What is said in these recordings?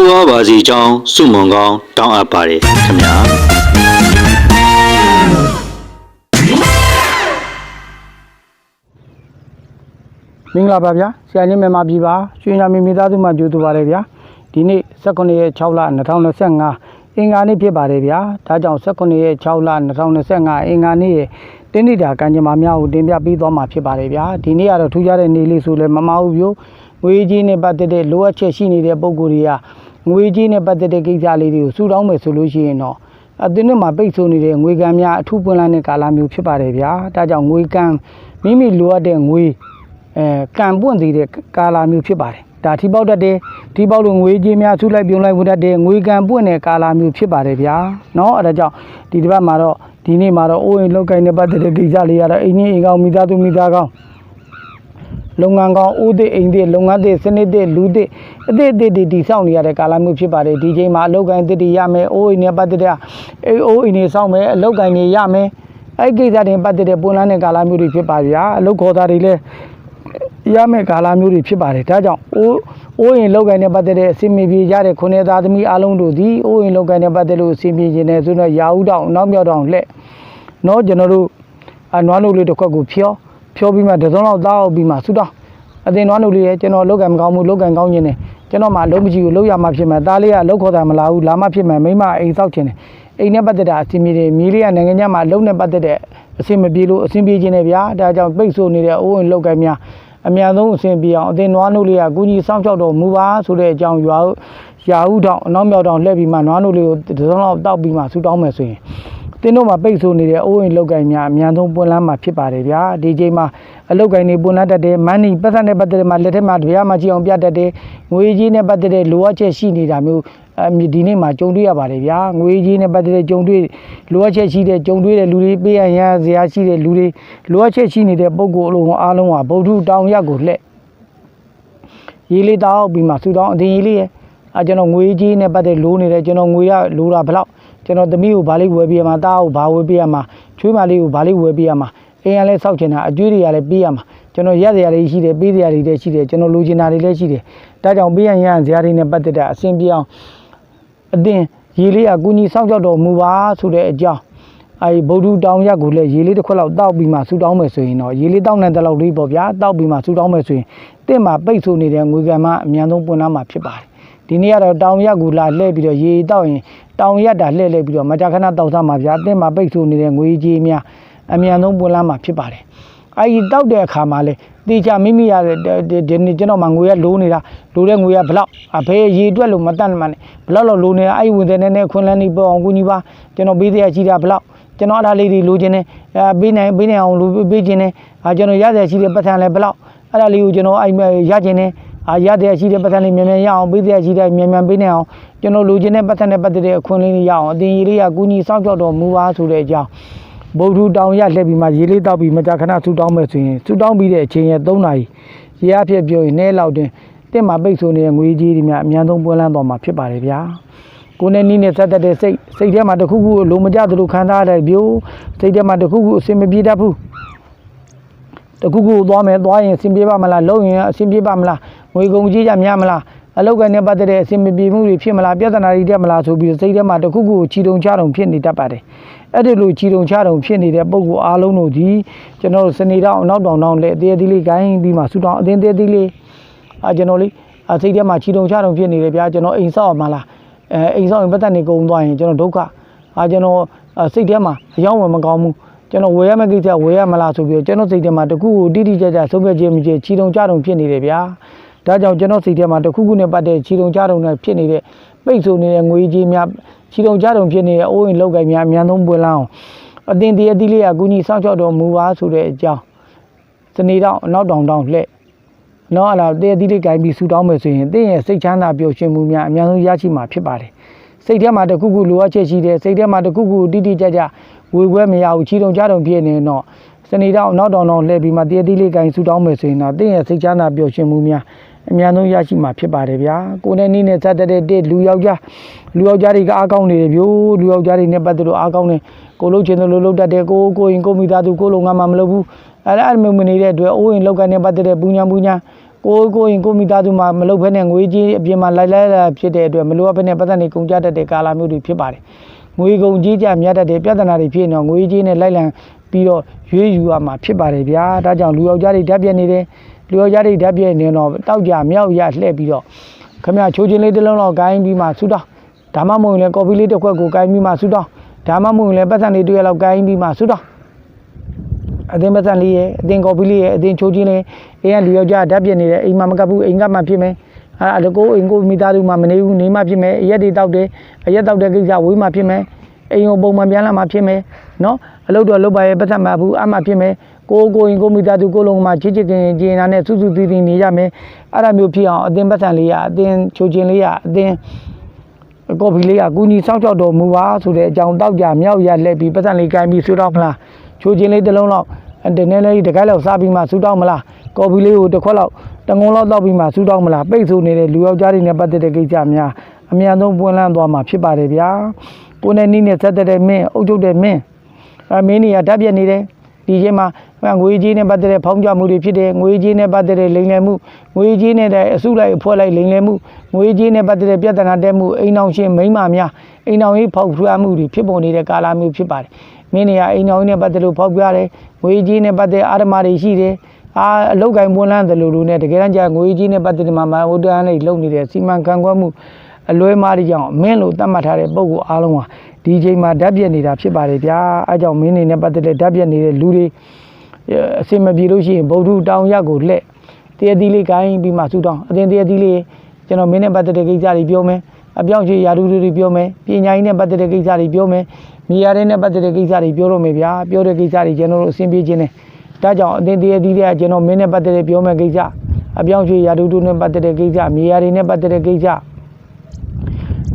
တိုးဝါပါစီကြောင်းစုမုံကောင်းတောင်းအပ်ပါတယ်ခင်ဗျာမင်္ဂလာပါဗျာဆရာကြီးမြန်မာပြည်ပါရွှေနာမီမိသားစုမှကြိုးတူပါတယ်ဗျာဒီနေ့18ရက်6လ2025အင်္ဂါနေ့ဖြစ်ပါတယ်ဗျာဒါကြောင့်18ရက်6လ2025အင်္ဂါနေ့ရဲ့တင်းနေတာကံကြမ္မာများကိုတင်ပြပေးသွားမှာဖြစ်ပါတယ်ဗျာဒီနေ့ကတော့ထူးခြားတဲ့နေ့လေးဆိုလဲမမဟုတ်ပြိုငွေကြီးနဲ့ပတ်သက်တဲ့လိုအပ်ချက်ရှိနေတဲ့ပုံကိုယ်တွေက ငွေကြီးနဲ့ပတ်သက်တဲ့ကိစ္စလေးတွေကိုစုတောင်းမယ်ဆိုလို့ရှိရင်တော့အတင်းနဲ့မှာပိတ်ဆို့နေတဲ့ငွေကံများအထူးပွင့်လန်းတဲ့ကာလမျိုးဖြစ်ပါတယ်ဗျာဒါကြောင့်ငွေကံမိမိလိုအပ်တဲ့ငွေ အဲကံပွင့်သေးတဲ့ကာလာမျိုးဖြစ်ပါတယ်ဒါထိပေါက်တတ်တယ်ထိပေါက်လို့ငွေကြေးများဆုလိုက်ပြုံလိုက်ဝင်တတ်တယ်ငွေကံပွင့်တဲ့ကာလာမျိုးဖြစ်ပါတယ်ဗျာเนาะအဲဒါကြောင့်ဒီတစ်ပတ်မှာတော့ဒီနေ့မှာတော့အိုးအိမ်လောက်ကင်နဲ့ပတ်သက်တဲ့ကိစ္စလေးရတော့အိမ်ကြီးအိမ်ကောင်းမိသားစုမိသားကောင်း လုပ်ငန်းကောင်းဦးသည့်အိမ်သည့်လုပ်ငန်းသည့်စနစ်သည့်လူသည့်အသည့်အသည့်တွေတည်ဆောက်နေရတဲ့ကာလမျိုးဖြစ်ပါတယ်ဒီချိန်မှာအလုပ်ကိုင်းသစ်တွေရမယ်အိုးအိမ်နဲ့ပတ်သက်တဲ့အိမ်အိုးအိမ်တွေဆောက်မယ်အလုပ်ကိုင်းတွေရမယ်အဲ့ဒီကိစ္စတွေပတ်သက်တဲ့ပွင့်လန်းတဲ့ကာလမျိုးတွေဖြစ်ပါဗျာအလုပ်ခေါ်တာတွေလည်းရမယ့်ကာလမျိုးတွေဖြစ်ပါတယ်ဒါကြောင့်အိုးအိုးရင်လောက်ကိုင်းနဲ့ပတ်သက်တဲ့အစီအမီပြေကြတဲ့ခုနှစ်သားသမီးအလုံးတို့သည်အိုးရင်လောက်ကိုင်းနဲ့ပတ်သက်လို့အစီအမီခြင်းနဲ့ဆိုတော့ရာဦးတောင်နောက်မြောက်တောင်လှဲ့နော်ကျွန်တော်တို့အနွားနုလေးတစ်ခွက်ကိုဖြော ဖြောပြီးမှတစ်စုံလောက်သားအောင်ပြီးမှဆူတောင်းအတင်နွားနုလေးရဲ့ကျွန်တော်လောက်ကိုင်းမကောင်းဘူးလောက်ကိုင်းကောင်းခြင်းနဲ့ကျွန်တော်မှလုံးမကြည့်ဘူးလောက်ရမှဖြစ်မယ်သားလေးကလောက်ခေါ်တာမလာဘူးလာမှဖြစ်မယ်မိမအိမ်ဆောက်ခြင်းနဲ့အိမ်နဲ့ပတ်သက်တာအစီအမီတွေမြေးလေးကနိုင်ငံခြားမှာလုံးနဲ့ပတ်သက်တဲ့အစီအမပြေလို့အစီအပြေခြင်းနဲ့ဗျာဒါကြောင့်ပိတ်ဆို့နေတဲ့အိုးရင်လောက်ကိုင်းများအများဆုံးအဆင်ပြေအောင်အသင်နွားနို့လေးကကုကြီးစောင့်ရှောက်တော်မူပါဆိုတဲ့အကြောင်းရွာရာဟုတောင်အနောက်မြောက်တောင်လှည့်ပြီးမှနွားနို့လေးကိုတစ်စုံလောက်တောက်ပြီးမှဆူတောင်းမယ်ဆိုရင် တင်းတို့မှာပိတ်ဆို့နေတဲ့အိုးအိမ်လောက်ကင်များအများဆုံးပွင့်လန်းမှာဖြစ်ပါတယ်ဗျာဒီချိန်မှာအလောက်ကင်တွေပွင့်လန်းတတ်တယ်မန်းနီပတ်သက်တဲ့ပတ်သက်တဲ့မှာလက်ထက်မှာတရားမှကြည့်အောင်ပြတတ်တယ်ငွေကြီးနဲ့ပတ်သက်တဲ့လိုအပ်ချက်ရှိနေတာမျိုးအမြဒီနေ့မှာကြုံတွေ့ရပါတယ်ဗျာငွေကြီးနဲ့ပတ်သက်တဲ့ကြုံတွေ့လိုအပ်ချက်ရှိတဲ့ကြုံတွေ့တဲ့လူတွေပေးရန်ရစရာရှိတဲ့လူတွေလိုအပ်ချက်ရှိနေတဲ့ပုံကိုယ်အလုံးအားလုံးဟာဗုဒ္ဓတောင်ရက်ကိုလှည့်ရေးလေးတောက်ပြီးမှဆူတောင်းအတင်ရေးလေးရဲ့အဲကျွန်တော်ငွေကြီးနဲ့ပတ်သက်လိုးနေတယ်ကျွန်တော်ငွေရလိုးတာဘယ်လောက် ကျွန်တော်သမီးကိုဗာလေးဝယ်ပေးရမှာတားကိုဗာဝယ်ပေးရမှာချွေးမလေးကိုဗာလေးဝယ်ပေးရမှာအိမ်ကလည်းစောက်ချင်တာအကျွေးတွေကလည်းပေးရမှာကျွန်တော်ရက်စရာတွေရှိတယ်ပေးစရာတွေလည်းရှိတယ်ကျွန်တော်လိုချင်တာတွေလည်းရှိတယ်ဒါကြောင့်ပေးရန်ရန်စရာတွေနဲ့ပတ်သက်တဲ့အဆင်ပြေအောင်အတင်းရေလေးကကုညီစောင့်ကြောက်တော်မူပါဆိုတဲ့အကြောင်းအဲဒီဗုဒ္ဓတောင်ရက်ကိုလည်းရေလေးတစ်ခွက်လောက်တောက်ပြီးမှဆူတောင်းမယ်ဆိုရင်တော့ရေလေးတောက်နိုင်တဲ့လောက်လေးပေါ့ဗျာတောက်ပြီးမှဆူတောင်းမယ်ဆိုရင်တင့်မှာပိတ်ဆို့နေတဲ့ငွေကံမအများဆုံးပွင့်လာမှာဖြစ်ပါတယ် ဒီနေ့ကတော့တောင်ရက်ကိုလာလှည့်ပြီးတော့ရေတောက်ရင်တောင်ရက်တာလှည့်လှည့်ပြီးတော့မကြာခဏတောက်စားမှာဗျာတင့်မှာပိတ်ဆို့နေတဲ့ငွေကြီးများအများဆုံးပွင့်လာမှာဖြစ်ပါတယ်အဲဒီတောက်တဲ့အခါမှာလေတေချာမိမိရတဲ့ဒီနေ့ကျွန်တော်မှငွေရလိုးနေတာလိုတဲ့ငွေရဘလောက်အဖေရေတွက်လို့မတတ်မှန်းဘလောက်လောက်လိုနေတာအဲ့ဝင်တဲ့နဲ့နဲ့ခွန်းလန်းနေပေါ့အောင်ကူညီပါကျွန်တော်ပေးစရာရှိတာဘလောက်ကျွန်တော်အထားလေးတွေလိုချင်တယ်အဲပေးနိုင်ပေးနိုင်အောင်လိုပေးချင်တယ်အာကျွန်တော်ရစရာရှိတဲ့ပတ်စံလည်းဘလောက်အဲ့ဒါလေးကိုကျွန်တော်အဲ့ရချင်တယ် အာရတဲ့ရှိတဲ့ပတ်စံလေးမြန်မြန်ရအောင်ပေးစရာရှိတဲ့မြန်မြန်ပေးနိုင်အောင်ကျွန်တော်လိုချင်တဲ့ပတ်စံနဲ့ပတ်သက်တဲ့အခွင့်အရေးရအောင်အတင်ကြီးလေးကကူညီစောင့်ကြောက်တော်မူပါဆိုတဲ့အကြောင်းဗုဒ္ဓတောင်ရလှည့်ပြီးမှရေလေးတောက်ပြီးမကြာခဏဆူတောင်းမယ်ဆိုရင်ဆူတောင်းပြီးတဲ့အချိန်ရဲ့3နာရီရေအဖြစ်ပြောရင်နဲလောက်တွင်တင့်မှာပိတ်ဆိုနေတဲ့ငွေကြီးတွေများအများဆုံးပွင့်လန်းသွားမှာဖြစ်ပါတယ်ဗျာကိုယ်နဲ့နီးနဲ့ဆက်သက်တဲ့စိတ်စိတ်ထဲမှာတစ်ခုခုလိုမကြသလိုခံစားရတဲ့ပြိုးစိတ်ထဲမှာတစ်ခုခုအစင်မပြေတတ်ဘူး တစ်ခုခုသွားမယ်သွားရင်အစင်ပြေပါမလားလုံရင်အစင်ပြေပါမလားငွေကုန်ကြီးကြများမလားအလောက်ကနေပတ်သက်တဲ့အစင်မပြေမှုတွေဖြစ်မလားပြဿနာတွေတက်မလားဆိုပြီးစိတ်ထဲမှာတစ်ခုခုချီတုံချတုံဖြစ်နေတတ်ပါတယ်အဲ့ဒီလိုချီတုံချတုံဖြစ်နေတဲ့ပုံကိုအားလုံးတို့ဒီကျွန်တော်တို့စနေတောင်အနောက်တောင်တောင်လက်အသေးအသေးလေးဂိုင်းပြီးမှဆူတောင်အသေးသေးသေးလေးအာကျွန်တော်လေးအစိတ်ထဲမှာချီတုံချတုံဖြစ်နေတယ်ဗျာကျွန်တော်အိမ်ဆောက်ရမှာလားအဲအိမ်ဆောင်ရင်ပတ်သက်နေကုန်သွားရင်ကျွန်တော်ဒုက္ခအာကျွန်တော်အဲစိတ်ထဲမှာအယောင်းဝယ်မကောင်းဘူး ကျွန်တော်ဝယ်ရမယ့်ကိစ္စဝယ်ရမလားဆိုပြီးတော့ကျွန်တော်စိတ်ထဲမှာတခုခုတိတိကျကျဆုံးဖြတ်ခြင်းမချေချီတုံကြတုံဖြစ်နေတယ်ဗျာဒါကြောင့်ကျွန်တော်စိတ်ထဲမှာတခုခုနဲ့ပတ်သက်ချီတုံကြတုံနဲ့ဖြစ်နေတဲ့ပိတ်ဆို့နေတဲ့ငွေကြီးများချီတုံကြတုံဖြစ်နေတဲ့အိုးအိမ်လောက်ကိုင်းများအများဆုံးပွင့်လာအောင်အတင်းတည်းအသီးလေးကကုညီစောင့်ရှောက်တော်မူပါဆိုတဲ့အကြောင်းစနေတော့အနောက်တောင်တောင်လှဲ့နော်အဲ့လားတည့်အသီးလေးကြိုင်ပြီးဆူတောင်းမယ်ဆိုရင်တင့်ရဲ့စိတ်ချမ်းသာပျော်ရွှင်မှုများအများဆုံးရရှိမှာဖြစ်ပါတယ်စိတ်ထဲမှာတစ်ခုခုလိုအပ်ချက်ရှိတယ်စိတ်ထဲမှာတစ်ခုခုတိတိကျကျ ဝေခွဲမရဘူးချီတုံကြတုံဖြစ်နေတော့စနေတော့နောက်တောင်တော့လှည့်ပြီးမှတည့်အသီးလေးကြိုင်ဆူတောင်းမယ်ဆိုရင်တော့တင့်ရဲ့စိတ်ချမ်းသာပျော်ရွှင်မှုများအများဆုံးရရှိမှာဖြစ်ပါတယ်ဗျာကိုယ်နဲ့နီးနဲ့စက်တဲ့တဲ့လူယောက်ျားလူယောက်ျားတွေကအားကောင်းနေတယ်ဗျို့လူယောက်ျားတွေနဲ့ပတ်သက်လို့အားကောင်းနေကိုလှုပ်ချင်တယ်လို့လှုပ်တတ်တယ်ကိုကိုရင်ကိုမိသားစုကိုလုံငါမှမလုပ်ဘူးအဲ့ဒါအဲ့လိုမျိုးနေတဲ့အတွက်အိုးရင်လောက်ကနေပတ်သက်တဲ့ပူညာပူညာကိုကိုရင်ကိုမိသားစုမှာမလုပ်ဘဲနဲ့ငွေကြီးအပြင်မှာလိုက်လိုက်လာဖြစ်တဲ့အတွက်မလိုအပ်ဘဲနဲ့ပတ်သက်နေကုန်ကြတတ်တဲ့ကာလမျိုးတွေဖြစ်ပါတယ်။ ငွေကုန်ကြီးကြမြတ်တတ်တဲ့ပြဿနာတွေဖြစ်နေတော့ငွေကြီးနဲ့လိုက်လံပြီးတော့ရွေးယူရမှာဖြစ်ပါတယ်ဗျာ။ဒါကြောင့်လူယောက်ျားတွေဓာတ်ပြက်နေတယ်လူယောက်ျားတွေဓာတ်ပြက်နေတော့တောက်ကြမြောက်ရလှည့်ပြီးတော့ခမရချိုးချင်းလေးတစ်လုံးတော့ဂိုင်းပြီးမှဆူတောင်းဒါမှမဟုတ်ရင်လည်းကော်ဖီလေးတစ်ခွက်ကိုဂိုင်းပြီးမှဆူတောင်းဒါမှမဟုတ်ရင်လည်းပတ်စံလေးတစ်ရက်လောက်ဂိုင်းပြီးမှဆူတောင်းအသင်ပတ်စံလေးရဲ့အသင်ကော်ပီလေးရဲ့အသင်ချိုးချင်းလေးအိမ်ကလူယောက်ျားဓာတ်ပြစ်နေတယ်အိမ်မှာမကပ်ဘူးအိမ်ကမှဖြစ်မယ် အဲအတကိုအိမ်ကိုမိသားစုမှာမနေဘူးနေမှဖြစ်မယ်အရက်တွေတောက်တယ်အရက်တောက်တဲ့ကိစ္စဝေးမှဖြစ်မယ်အိမ်ကိုပုံမှန်ပြန်လာမှဖြစ်မယ်နော်အလုပ်တော့လုပ်ပါရဲ့ပတ်သက်မှာဘူးအမှဖြစ်မယ်ကိုကိုရင်ကိုမိသားစုကိုလုံးမှာချစ်ချစ်ခင်ခင်ကျင်နာနဲ့စုစုတည်တည်နေရမယ်အဲ့ဒါမျိုးဖြစ်အောင်အသင်ပတ်စံလေးရအသင်ချိုးချင်းလေးရအသင်ကော်ဖီလေးကကူညီစောင့်ကြောက်တော်မူပါဆိုတဲ့အကြောင်းတောက်ကြမြောက်ရလက်ပြီးပတ်စံလေးကိုင်းပြီးဆူတောင်းမလားချိုးချင်းလေးတစ်လုံးလောက် တနည်းလေးတစ်ခိုက်လောက်စားပြီးမှဆူတောင်းမလားကော်ဖီလေးကိုတစ်ခွက်လောက်တငုံလောက်တောက်ပြီးမှဆူတောင်းမလားပိတ်ဆို့နေတဲ့လူယောက်ျားတွေနဲ့ပတ်သက်တဲ့ကိစ္စများအများဆုံးပွင့်လန်းသွားမှာဖြစ်ပါတယ်ဗျာကိုယ်နဲ့နီးနဲ့ဆက်သက်တဲ့မင်းအုပ်ချုပ်တဲ့မင်းအမင်းကြီးကဓာတ်ပြက်နေတယ်ဒီချိန်မှာငွေကြီးနဲ့ပတ်သက်တဲ့ဖောင်းကြမှုတွေဖြစ်တယ်ငွေကြီးနဲ့ပတ်သက်တဲ့လိမ်လည်မှုငွေကြီးနဲ့တဲ့အစုလိုက်အဖွဲလိုက်လိမ်လည်မှုငွေကြီးနဲ့ပတ်သက်တဲ့ပြဿနာတက်မှုအိမ်အောင်ရှင်မိန်းမများအိမ်အောင်ရေးဖောက်ဖျားမှုတွေဖြစ်ပေါ်နေတဲ့ကာလမျိုးဖြစ်ပါတယ် မင်းနေရအိမ်အောင်ရေးနဲ့ပတ်သက်လို့ဖောက်ပြားတယ်ငွေကြီးနဲ့ပတ်သက်အာရမတွေရှိတယ်အာအလုတ်ကင်ပွန်းလန်းတယ်လို့လူနဲ့တကယ်တမ်းကျငွေကြီးနဲ့ပတ်သက်တဲ့မှာမဟုတ်တန်းလေးလုံနေတဲ့စီမံခန့်ခွဲမှုအလွဲမားတွေကြောင့်မင်းလို့တတ်မှတ်ထားတဲ့ပုံကိုအားလုံးဟာဒီချိန်မှာဓာတ်ပြက်နေတာဖြစ်ပါတယ်ဗျာအဲကြောင့်မင်းနေနဲ့ပတ်သက်တဲ့ဓာတ်ပြက်နေတဲ့လူတွေအစင်မပြေလို့ရှိရင်ဗုဒ္ဓတောင်ရက်ကိုလှည့်တရတိလေးကိုင်းပြီးမှဆူတောင်းအတင်တရတိလေးကျွန်တော်မင်းနဲ့ပတ်သက်တဲ့ကိစ္စတွေပြောမယ်အပြောင်းချေရာထူးတွေပြောမယ်ပညာရေးနဲ့ပတ်သက်တဲ့ကိစ္စတွေပြောမယ် မြေယာတွေနဲ့ပတ်သက်တဲ့ကိစ္စတွေပြောတော့မယ်ဗျာပြောတဲ့ကိစ္စတွေကျွန်တော်တို့အဆင်ပြေခြင်းနဲ့ဒါကြောင့်အတင်တရတိတွေကကျွန်တော်မင်းနဲ့ပတ်သက်တဲ့ပြောမယ်ကိစ္စအပြောင်းချေရာထူးတွေနဲ့ပတ်သက်တဲ့ကိစ္စမြေယာတွေနဲ့ပတ်သက်တဲ့ကိစ္စ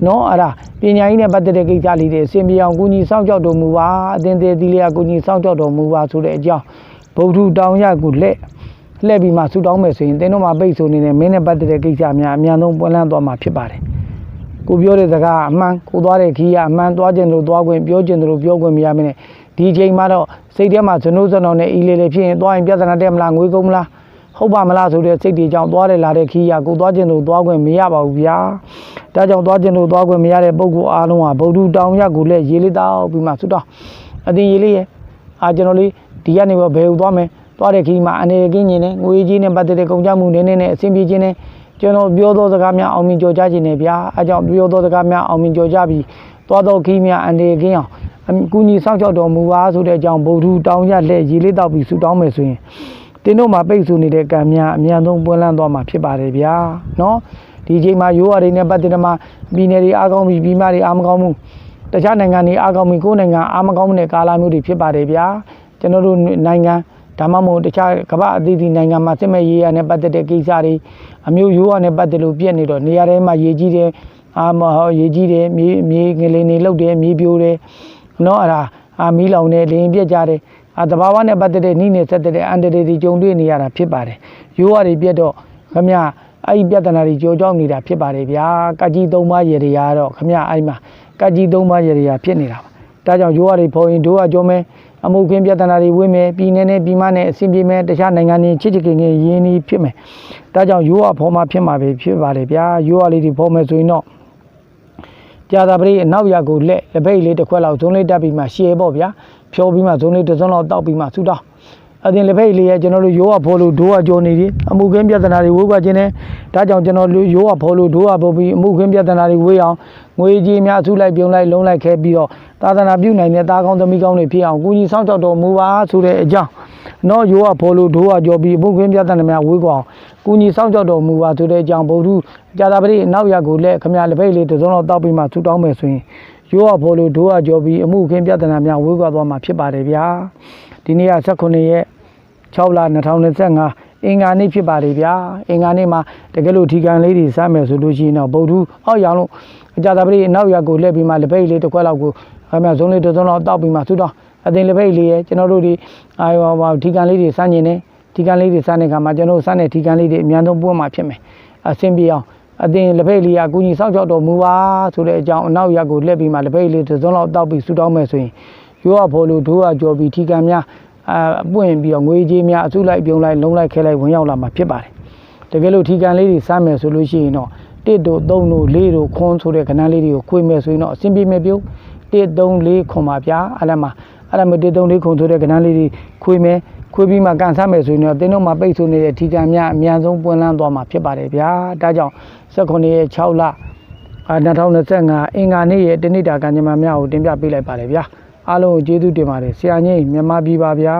နော်အဲ့ဒါပညာရေးနဲ့ပတ်သက်တဲ့ကိစ္စလေးတွေအစဉ်ပြေအောင်ကုညီစောင့်ကြောက်တော်မူပါအသင်သေးသီးလေးကကုညီစောင့်ကြောက်တော်မူပါဆိုတဲ့အကြောင်းဗုဒ္ဓတောင်ရကိုလက်လှည့်ပြီးမှဆူတောင်းမယ်ဆိုရင်သင်တို့မှာပိတ်ဆိုနေတယ်မင်းနဲ့ပတ်သက်တဲ့ကိစ္စများအများဆုံးပွင့်လန်းသွားမှာဖြစ်ပါတယ် ကိုပြောတဲ့စကားအမှန်ကိုသွားတဲ့ခီးကအမှန်သွားခြင်းလို့သွားခွင့်ပြောခြင်းလို့ပြောခွင့်မရမနဲ့ဒီချိန်မှာတော့စိတ်ထဲမှာဇနုဇနောနဲ့အီလေးလေးဖြစ်ရင်သွားရင်ပြဿနာတက်မလားငွေကုန်မလားဟုတ်ပါမလားဆိုတဲ့စိတ်တွေကြောင့်သွားတယ်လာတဲ့ခီးကကိုသွားခြင်းလို့သွားခွင့်မရပါဘူးဗျာဒါကြောင့်သွားခြင်းလို့သွားခွင့်မရတဲ့ပုဂ္ဂိုလ်အားလုံးဟာဗုဒ္ဓတောင်ရက်ကိုလည်းရေလေးတောက်ပြီးမှဆုတောင်းအတင်ရေလေးရဲ့အာကျွန်တော်လေးဒီကနေဘယ်ဟိုသွားမယ်သွားတဲ့ခီးမှာအနေကင်းခြင်းနဲ့ငွေကြီးနဲ့ပတ်သက်တဲ့ကုန်ကြမှုနည်းနည်းနဲ့အဆင်ပြေခြင်းနဲ့ ကျွန်တော်ပြောသောစကားများအောင်မြင်ကြော်ကြခြင်းနဲ့ဗျာအဲကြောင့်ပြောသောစကားများအောင်မြင်ကြော်ကြပြီးသွားသောခီးများအနေကင်းအောင်အကူညီစောင့်ရှောက်တော်မူပါဆိုတဲ့အကြောင်းဗုဒ္ဓတောင်ရက်လက်ရေလေးတောက်ပြီးဆုတောင်းမယ်ဆိုရင်တင်းတို့မှာပိတ်ဆို့နေတဲ့ကံများအများဆုံးပွင့်လန်းသွားမှာဖြစ်ပါတယ်ဗျာနော်ဒီချိန်မှာရိုးရာတွေနဲ့ပတ်သက်တဲ့မှာပြည်နယ်တွေအားကောင်းပြီးပြည်မတွေအားမကောင်းဘူးတခြားနိုင်ငံတွေအားကောင်းပြီးကိုယ်နိုင်ငံအားမကောင်းတဲ့ကာလမျိုးတွေဖြစ်ပါတယ်ဗျာကျွန်တော်တို့နိုင်ငံ ဒါမှမဟုတ်တခြားကမ္ဘာအသီးသီးနိုင်ငံမှာစစ်မဲ့ရေးရနဲ့ပတ်သက်တဲ့ကိစ္စတွေအမျိုးရိုးရာနဲ့ပတ်သက်လို့ပြည့်နေတော့နေရာတိုင်းမှာရေကြီးတယ်အာမဟောရေကြီးတယ်မြေမြေငလင်းတွေလှုပ်တယ်မြေပြိုတယ်နော်အဲ့ဒါအာမီးလောင်တယ်လင်းပြက်ကြတယ်အတဘာဝနဲ့ပတ်သက်တဲ့နှိမ့်နေဆက်တဲ့အန်တရီတွေကြုံတွေ့နေရတာဖြစ်ပါတယ်။ရိုးရတွေပြတ်တော့ခမအဲ့ဒီပြဿနာတွေကြောကြောင်းနေတာဖြစ်ပါတယ်ဗျာ။ကကြီးသုံးပါးရေတွေကတော့ခမအဲ့မှာကကြီးသုံးပါးရေတွေဖြစ်နေတာပါ။ဒါကြောင့်ရိုးရတွေဖော်ရင်တို့ကကြောမဲ အမှုခင်းပြဿနာတွေဝင်းမယ်ပြည်내နဲ့ပြည်မနဲ့အဆင်ပြေမယ်တခြားနိုင်ငံတွေချစ်ချစ်ခင်ခင်ရင်းနှီးဖြစ်မယ်။ဒါကြောင့်ရိုးရဖော်မှဖြစ်မှာပဲဖြစ်ပါတယ်ဗျာ။ရိုးရလေးတွေဖော်မယ်ဆိုရင်တော့ကြာသာပရိအနောက်ရကိုလက်လက်ပိတ်လေးတစ်ခွက်လောက်ဇုံးလေးတက်ပြီးမှရှည်ပေါ့ဗျာဖြောပြီးမှဇုံးလေးတစ်စုံလောက်တောက်ပြီးမှဆူတောင်း အတင်လက်ဖက်လေးရဲ့ကျွန်တော်တို့ရိုးရဖော်လို့ဒိုးရကြော်နေပြီအမှုခင်းပြဿနာတွေဝေးကွာခြင်းနဲ့ဒါကြောင့်ကျွန်တော်တို့ရိုးရဖော်လို့ဒိုးရပေါ်ပြီးအမှုခင်းပြဿနာတွေဝေးအောင်ငွေကြီးများအစုလိုက်ပြုံလိုက်လုံးလိုက်ခဲပြီးတော့သာသနာပြုနိုင်တဲ့တာကောင်းသမီးကောင်းတွေဖြစ်အောင်ကိုကြီးစောင့်ကြောက်တော်မူပါဆိုတဲ့အကြောင်းနော်ရိုးရဖော်လို့ဒိုးရကြော်ပြီးအမှုခင်းပြဿနာများဝေးကွာအောင်ကိုကြီးစောင့်ကြောက်တော်မူပါဆိုတဲ့အကြောင်းဗုဒ္ဓကြာတာပရိအနောက်ရက်ကိုလက်ခမရလက်ဖက်လေးတစ်စုံတော့တောက်ပြီးမှဆူတောင်းမယ်ဆိုရင်ရိုးရဖော်လို့ဒိုးရကြောပြီးအမှုခင်းပြဿနာများဝေးကွာသွားမှာဖြစ်ပါတယ်ဗျာဒီနေ့က18ရက် 6လ2025အင်္ဂါနေ့ဖြစ်ပါတယ်ဗျာအင်္ဂါနေ့မှာတကယ်လို့ထီကန်လေးတွေစမ်းမယ်ဆိုလို့ရှိရင်တော့ဗုဒ္ဓအောက်ရောင်လို့အကြတာပရိအနောက်ရက်ကိုလှည့်ပြီးမှလက်ပိတ်လေးတစ်ခွက်လောက်ကိုအမှဇုံးလေးတစ်စုံလောက်တောက်ပြီးမှဆူတော့အသိလက်ပိတ်လေးရဲ့ကျွန်တော်တို့ဒီအာရောထီကန်လေးတွေစမ်းနေတယ်ထီကန်လေးတွေစမ်းတဲ့အခါမှာကျွန်တော်တို့စမ်းတဲ့ထီကန်လေးတွေအများဆုံးပွင့်မှာဖြစ်မယ်အဆင်ပြေအောင်အတင်လက်ဖက်လေးကအကူကြီးစောင့်ကြောက်တော်မူပါဆိုတဲ့အကြောင်းအနောက်ရက်ကိုလှည့်ပြီးမှလက်ဖက်လေးတစ်စုံလောက်တောက်ပြီးဆူတောင်းမယ်ဆိုရင်ရိုးရဖော်လို့ဒိုးရကြော်ပြီးထီကံများ အပွင့်ပြီးတော့ငွေကြေးများအစုလိုက်ပြုံလိုက်လုံးလိုက်ခဲလိုက်ဝင်ရောက်လာမှာဖြစ်ပါတယ်တကယ်လို့ထီကံလေးတွေစမ်းမယ်ဆိုလို့ရှိရင်တော့1တို့3တို့4တို့ခွန်းဆိုတဲ့ခဏလေးတွေကိုခွေမယ်ဆိုရင်တော့အဆင်ပြေမယ်ပြု1 3 4ခွန်ပါဗျာအဲ့ဒါမှအဲ့ဒါမှ1 3 4ခွန်ဆိုတဲ့ခဏလေးတွေခွေမယ်ခွေးပြီးမှကန်ဆတ်မယ်ဆိုရင်တော့တင်းတို့မှာပိတ်ဆိုနေတဲ့ထီကံများအများဆုံးပွင့်လန်းသွားမှာဖြစ်ပါတယ်ဗျာဒါကြောင့်18ရက်6လအာ2025အင်္ဂါနေ့ရဲ့တနေ့တာကံကြမ္မာများကိုတင်ပြပေးလိုက်ပါတယ်ဗျာ အားလုံးကိုကျေးဇူးတင်ပါတယ်ဆရာကြီးမြန်မာပြည်ပါဗျာ